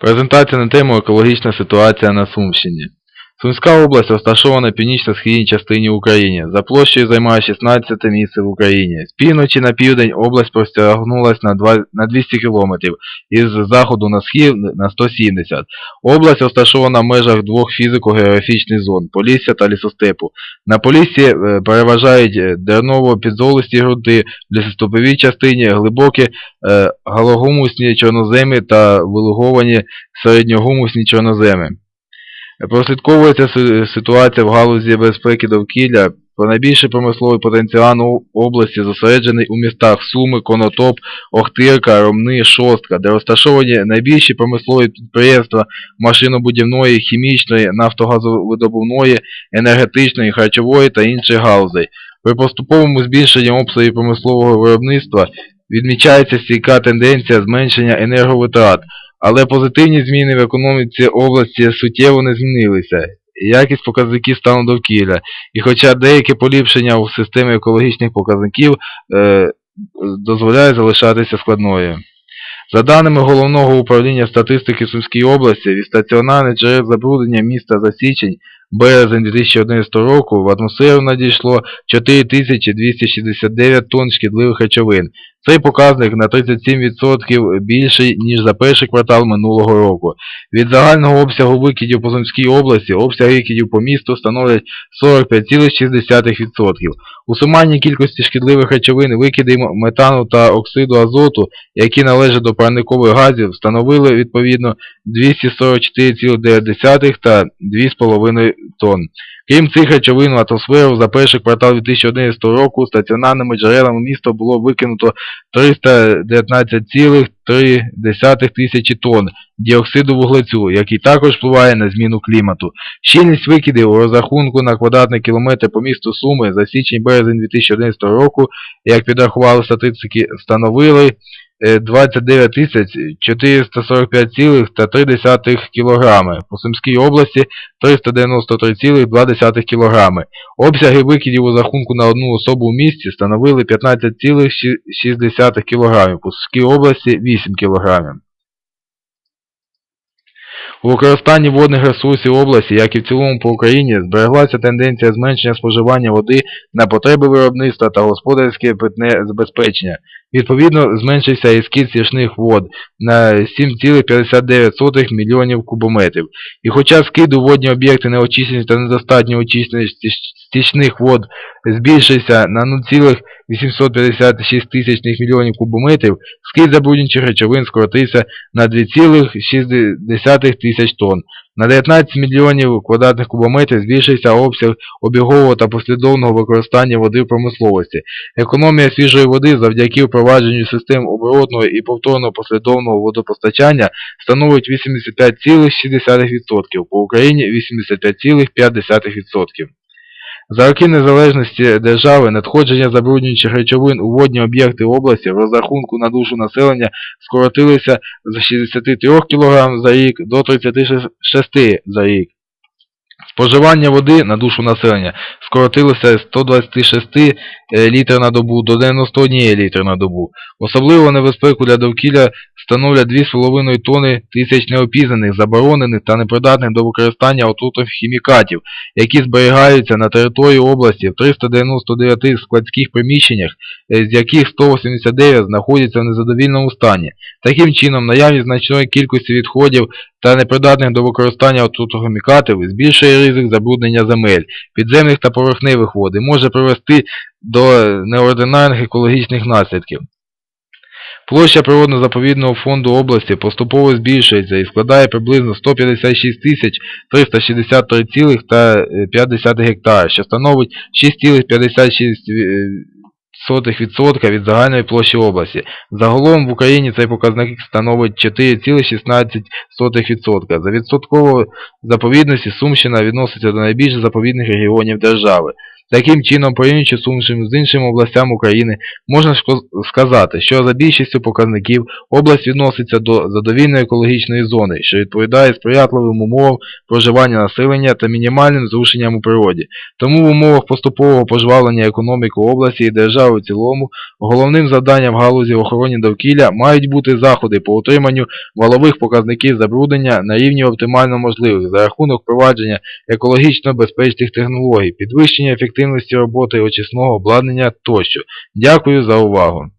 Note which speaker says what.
Speaker 1: Презентація на тему Екологічна ситуація на Сумщині. Сумська область розташована в північно-східній частині України. За площею займає 16 місце в Україні. З півночі на південь область простягнулась на, 200 км, із заходу на схід на 170 Область розташована в межах двох фізико-географічних зон Полісся та лісостепу. На Поліссі е, переважають е, дерново-підзолисті ґрунти, в частині глибокі е, галогумусні чорноземи та вилуговані середньогумусні чорноземи. Прослідковується ситуація в галузі безпеки довкілля. Про найбільший промисловий потенціал області зосереджений у містах Суми, Конотоп, Охтирка, Ромни, Шостка, де розташовані найбільші промислові підприємства машинобудівної, хімічної, нафтогазовидобувної, енергетичної, харчової та інших галузей. При поступовому збільшенні обсягів промислового виробництва відмічається стійка тенденція зменшення енерговитрат, але позитивні зміни в економіці області суттєво не змінилися. Якість показників стану довкілля. І хоча деякі поліпшення у системі екологічних показників е, дозволяє залишатися складною. За даними Головного управління статистики Сумської області, від стаціонарних джерел забруднення міста за січень березень 2011 року в атмосферу надійшло 4269 тонн шкідливих речовин. Цей показник на 37% більший, ніж за перший квартал минулого року. Від загального обсягу викидів по Сумській області обсяг викидів по місту становлять 45,6%. У сумарній кількості шкідливих речовин викиди метану та оксиду азоту, які належать до парникових газів, становили відповідно 244,9 та 2,5 тонн. Крім цих речовин в атмосферу за перший квартал 2011 року стаціонарними джерелами міста було викинуто 319,3 тисячі тонн діоксиду вуглецю, який також впливає на зміну клімату. Щільність викидів у розрахунку на квадратний кілометр по місту Суми за січень-березень 2011 року, як підрахували статистики, становили 29 445,3 кг, по Сумській області 393,2 кг. Обсяги викидів у рахунку на одну особу в місті становили 15,6 кг, по Сумській області 8 кг. У використанні водних ресурсів області, як і в цілому по Україні, збереглася тенденція зменшення споживання води на потреби виробництва та господарське питне забезпечення. Відповідно, зменшився і скид стічних вод на 7,59 мільйонів кубометрів. І хоча скид у водні об'єкти неочищених та недостатньо очищених стічних вод збільшився на 0,856 тисячних мільйонів кубометрів, скид забруднюючих речовин скоротився на 2,6 тисяч тонн. На 19 мільйонів квадратних кубометрів збільшився обсяг обігового та послідовного використання води в промисловості. Економія свіжої води завдяки впровадженню систем оборотного і повторного послідовного водопостачання становить 85,6%, по Україні 85,5%. За роки незалежності держави надходження забруднюючих речовин у водні об'єкти області в розрахунку на душу населення скоротилися з 63 кг за рік до 36 за рік. Споживання води на душу населення скоротилося з 126 е, літрів на добу до 91 літри на добу. Особливо небезпеку для довкілля становлять 2,5 тони тисяч неопізнаних, заборонених та непридатних до використання отрутних хімікатів, які зберігаються на території області в 399 складських приміщеннях, е, з яких 189 знаходяться в незадовільному стані. Таким чином, наявність значної кількості відходів та непридатних до використання отрутохімікатів збільшує ризик забруднення земель, підземних та поверхневих вод і може привести до неординарних екологічних наслідків. Площа природно-заповідного фонду області поступово збільшується і складає приблизно 156 тисяч 363,5 гектара, що становить 6,56% від загальної площі області. Загалом в Україні цей показник становить 4,16%. За відсотковою заповідності Сумщина відноситься до найбільш заповідних регіонів держави. Таким чином, порівнюючи Сумщину з іншими областями України, можна сказати, що за більшістю показників область відноситься до задовільної екологічної зони, що відповідає сприятливим умовам проживання населення та мінімальним зрушенням у природі. Тому в умовах поступового пожвавлення економіки області і держави в цілому головним завданням в галузі охорони довкілля мають бути заходи по утриманню валових показників забруднення на рівні оптимально можливих за рахунок впровадження екологічно безпечних технологій, підвищення ефективності роботи очисного обладнання тощо. Дякую за увагу.